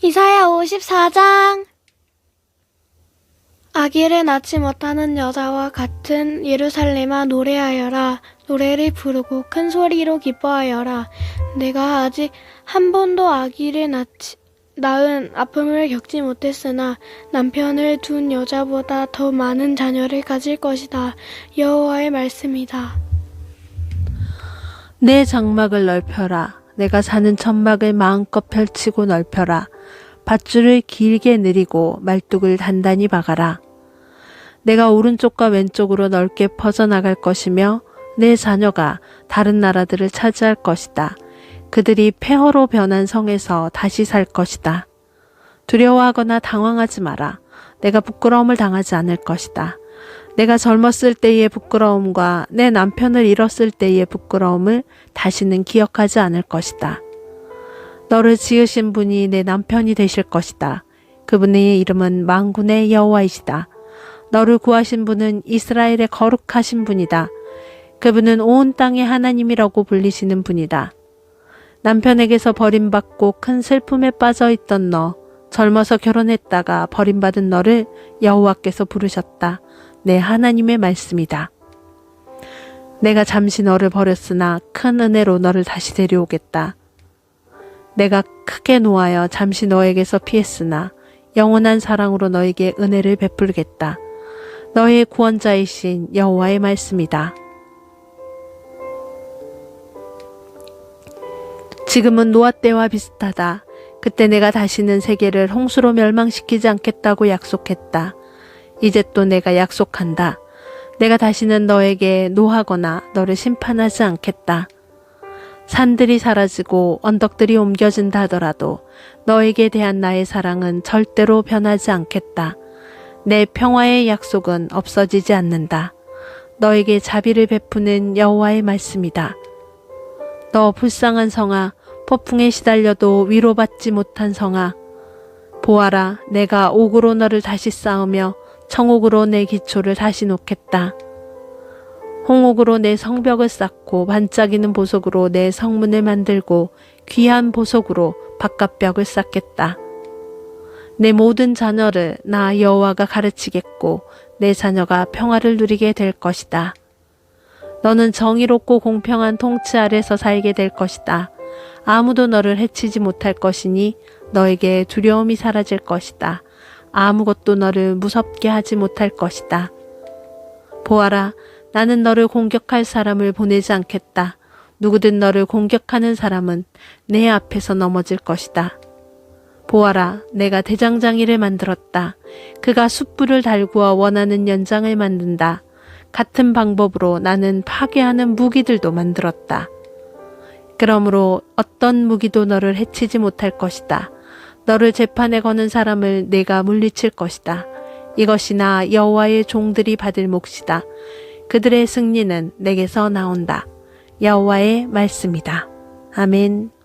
이사야 54장. 아기를 낳지 못하는 여자와 같은 예루살렘아 노래하여라. 노래를 부르고 큰 소리로 기뻐하여라. 내가 아직 한 번도 아기를 낳지 낳은 아픔을 겪지 못했으나 남편을 둔 여자보다 더 많은 자녀를 가질 것이다. 여호와의 말씀이다. 내 장막을 넓혀라. 내가 사는 천막을 마음껏 펼치고 넓혀라. 밧줄을 길게 느리고 말뚝을 단단히 박아라. 내가 오른쪽과 왼쪽으로 넓게 퍼져나갈 것이며 내 자녀가 다른 나라들을 차지할 것이다. 그들이 폐허로 변한 성에서 다시 살 것이다. 두려워하거나 당황하지 마라. 내가 부끄러움을 당하지 않을 것이다. 내가 젊었을 때의 부끄러움과 내 남편을 잃었을 때의 부끄러움을 다시는 기억하지 않을 것이다. 너를 지으신 분이 내 남편이 되실 것이다. 그분의 이름은 망군의 여호와이시다. 너를 구하신 분은 이스라엘의 거룩하신 분이다. 그분은 온 땅의 하나님이라고 불리시는 분이다. 남편에게서 버림받고 큰 슬픔에 빠져 있던 너, 젊어서 결혼했다가 버림받은 너를 여호와께서 부르셨다. 내 하나님의 말씀이다. 내가 잠시 너를 버렸으나 큰 은혜로 너를 다시 데려오겠다. 내가 크게 노하여 잠시 너에게서 피했으나 영원한 사랑으로 너에게 은혜를 베풀겠다. 너의 구원자이신 여호와의 말씀이다. 지금은 노아 때와 비슷하다. 그때 내가 다시는 세계를 홍수로 멸망시키지 않겠다고 약속했다. 이제 또 내가 약속한다. 내가 다시는 너에게 노하거나 너를 심판하지 않겠다. 산들이 사라지고 언덕들이 옮겨진다 하더라도 너에게 대한 나의 사랑은 절대로 변하지 않겠다. 내 평화의 약속은 없어지지 않는다. 너에게 자비를 베푸는 여호와의 말씀이다. 너 불쌍한 성아, 폭풍에 시달려도 위로받지 못한 성아. 보아라, 내가 옥으로 너를 다시 쌓으며 청옥으로 내 기초를 다시 놓겠다. 홍옥으로 내 성벽을 쌓고 반짝이는 보석으로 내 성문을 만들고 귀한 보석으로 바깥벽을 쌓겠다. 내 모든 자녀를 나 여호와가 가르치겠고 내 자녀가 평화를 누리게 될 것이다. 너는 정의롭고 공평한 통치 아래서 살게 될 것이다. 아무도 너를 해치지 못할 것이니 너에게 두려움이 사라질 것이다. 아무것도 너를 무섭게 하지 못할 것이다. 보아라, 나는 너를 공격할 사람을 보내지 않겠다. 누구든 너를 공격하는 사람은 내 앞에서 넘어질 것이다. 보아라, 내가 대장장이를 만들었다. 그가 숯불을 달구어 원하는 연장을 만든다. 같은 방법으로 나는 파괴하는 무기들도 만들었다. 그러므로 어떤 무기도 너를 해치지 못할 것이다. 너를 재판에 거는 사람을 내가 물리칠 것이다. 이것이 나 여호와의 종들이 받을 몫이다. 그들의 승리는 내게서 나온다. 여호와의 말씀이다. 아멘.